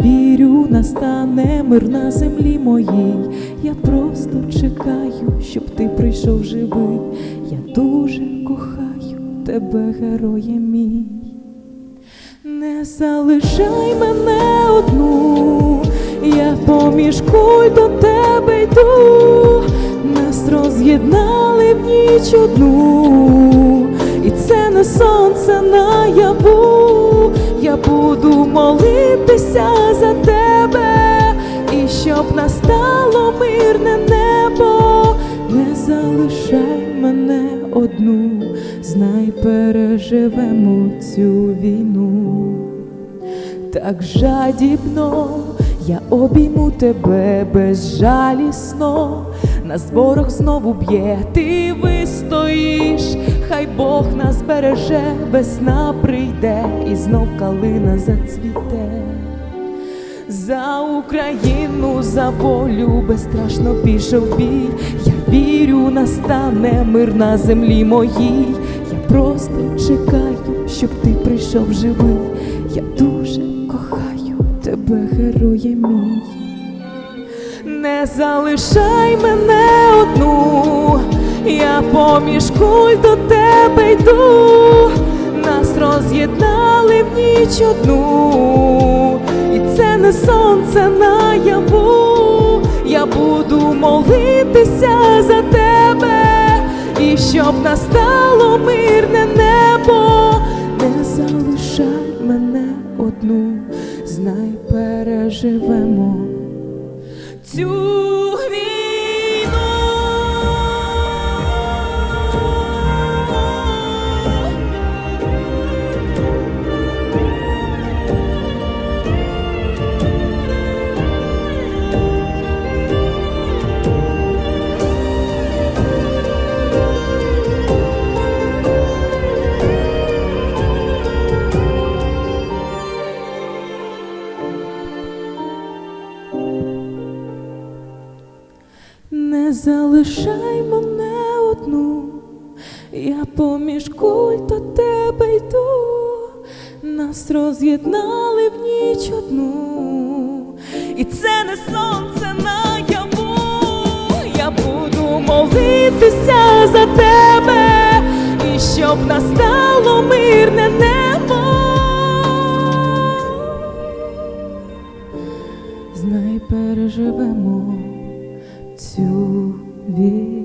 Вірю, настане мир на землі моїй. Я просто чекаю, щоб ти прийшов живий. Я дуже кохаю тебе, героє мій. Не залишай мене одну, я поміж куль до тебе йду, нас роз'єднали в ніч одну, і це не сонце наяву, я буду молитися настало мирне небо, не залишай мене одну, знай переживемо цю війну. Так жадібно я обійму тебе безжалісно, нас ворог знову б'є, ти вистоїш, хай Бог нас береже, весна прийде і знов калина зацвіте. За Україну, за волю безстрашно пішов бій. Я вірю, настане мир на землі моїй. Я просто чекаю, щоб ти прийшов живий. Я дуже кохаю тебе, героє мій. Не залишай мене одну, я поміж куль до тебе йду, нас роз'єднали в ніч одну, сонце наяву, я буду молитися за тебе, і щоб настало мирне небо, не залишай мене одну, знай переживемо цю Залишай мене одну, я поміж куль до тебе йду, нас роз'єднали в ніч одну, і це не сонце наяву, я буду молитися за тебе, і щоб настало мирне небо. Знай переживемо цю війну.